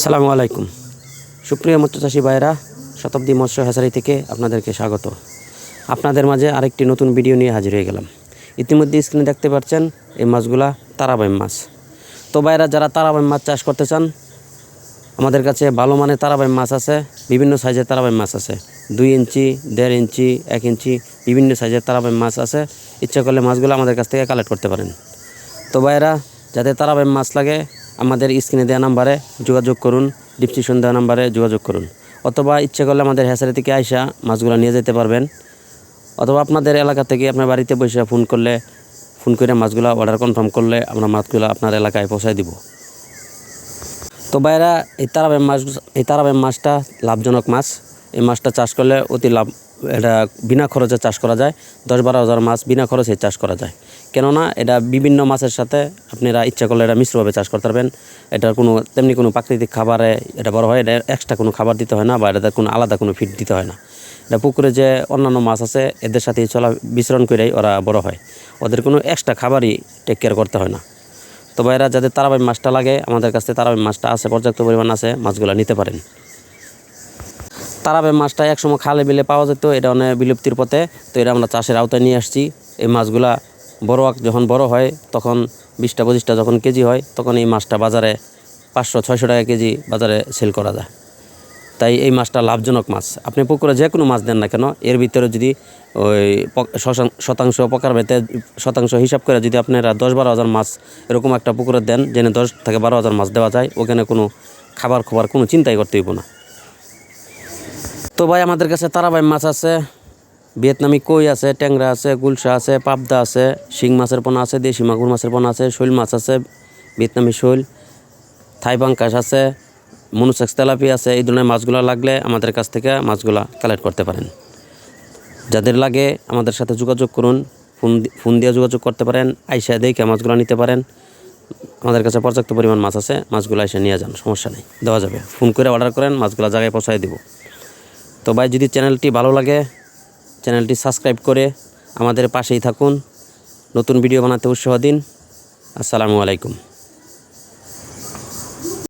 আসসালামু আলাইকুম। সুপ্রিয় মৎস্যচাষী ভাইরা শতাব্দী মৎস্য হ্যাচারি থেকে আপনাদেরকে স্বাগত। আপনাদের মাঝে আরেকটি নতুন ভিডিও নিয়ে হাজির হয়ে গেলাম। ইতিমধ্যে স্ক্রিনে দেখতে পাচ্ছেন এই মাছগুলা তারাবাইম মাছ। তো ভাইরা যারা তারাবাইম মাছ চাষ করতে চান, আমাদের কাছে ভালো মানের তারাবাইম মাছ আছে, বিভিন্ন সাইজের তারাবাইম মাছ আছে। দুই ইঞ্চি, দেড় ইঞ্চি, এক ইঞ্চি, বিভিন্ন সাইজের তারাবাইম মাছ আছে। ইচ্ছা করলে মাছগুলো আমাদের কাছ থেকে কালেক্ট করতে পারেন। তো ভাইরা যাতে তারাবাইম মাছ লাগে আমাদের স্ক্রিনে দেওয়া নাম্বারে যোগাযোগ করুন ডিসক্রিপশন দেওয়া নাম্বারে যোগাযোগ করুন। অথবা ইচ্ছে করলে আমাদের হ্যাচারি থেকে আইসা মাছগুলো নিয়ে যেতে পারবেন। অথবা আপনাদের এলাকা থেকে আপনার বাড়িতে বসে ফোন করলে ফোন করে মাছগুলো অর্ডার কনফার্ম করলে আমরা মাছগুলো আপনার এলাকায় পৌঁছায় দিব। তো বাইরা এই তারাবাই মাছ, এই তারাবাই মাছটা লাভজনক মাছ। এই মাছটা চাষ করলে অতি লাভ, এটা বিনা খরচে চাষ করা যায়। দশ বারো হাজার মাছ বিনা খরচে চাষ করা যায়। কেননা এটা বিভিন্ন মাছের সাথে আপনারা ইচ্ছা করলে এটা মিশ্রভাবে চাষ করতে পারবেন। এটার কোনো, তেমনি কোনো প্রাকৃতিক খাবারে এটা বড় হয়, এটা এক্সট্রা কোনো খাবার দিতে হয় না বা এটাতে কোনো আলাদা কোনো ফিড দিতে হয় না। এটা পুকুরে যে অন্যান্য মাছ আছে, এদের সাথে চলা, বিচরণ করেই ওরা বড় হয়। ওদের কোনো এক্সট্রা খাবারই টেক কেয়ার করতে হয় না। তো ভাইরা যাদের তারাবাই মাছটা লাগে, আমাদের কাছে তারাবাই মাছটা আছে, পর্যাপ্ত পরিমাণ আছে, মাছগুলো নিতে পারেন। তারাবাই মাছটা একসময় খালে বিলে পাওয়া যেত, এটা অনেক বিলুপ্তির পথে। তো এটা আমরা চাষের আওতায় নিয়ে আসছি। এই মাছগুলা বড় যখন বড় হয়, তখন বিশটা পঁচিশটা যখন কেজি হয়, তখন এই মাছটা বাজারে পাঁচশো, ছয়শো টাকা কেজি বাজারে সেল করা যায়। তাই এই মাছটা লাভজনক মাছ। আপনি পুকুরে যে কোনো মাছ দেন না কেন, এর ভিতরে যদি ওই শতাংশ পকার ভেতে, শতাংশ হিসাব করে যদি আপনারা দশ বারো হাজার মাছ এরকম একটা পুকুরে দেন, যেনে দশ থেকে বারো হাজার মাছ দেওয়া যায়, ওখানে কোনো খাবার খাবার কোনো চিন্তাই করতে হইব না। তো ভাই, আমাদের কাছে তারাবাই মাছ আছে। ভিয়েতনামি কই আছে, ট্যাংরা আছে, গুলশা আছে, পাবদা আছে, শিং মাছের পোনা আছে, দেশি মাগুর মাছের পোনা আছে, শৈল মাছ আছে, ভিয়েতনামি শৈল, থাই পাঙ্কাশ আছে, মনুসেক্স তেলাপি আছে, এই ধরনের মাছগুলো লাগলে আমাদের কাছ থেকে মাছগুলা কালেক্ট করতে পারেন। যাদের লাগে আমাদের সাথে যোগাযোগ করুন, ফোন ফোন দিয়ে যোগাযোগ করতে পারেন, আইসা দেখে মাছগুলো নিতে পারেন। আমাদের কাছে পর্যাপ্ত পরিমাণ মাছ আছে, মাছগুলো এসে নিয়ে যান, সমস্যা নেই, দেওয়া যাবে। ফোন করে অর্ডার করেন, মাছগুলো জায়গায় পৌঁছায় দিব। তো ভাই, যদি চ্যানেলটি ভালো লাগে চ্যানেলটি সাবস্ক্রাইব করে আমাদের পাশেই থাকুন। নতুন ভিডিও বানাতে উৎসাহ দিন। আসসালামু আলাইকুম।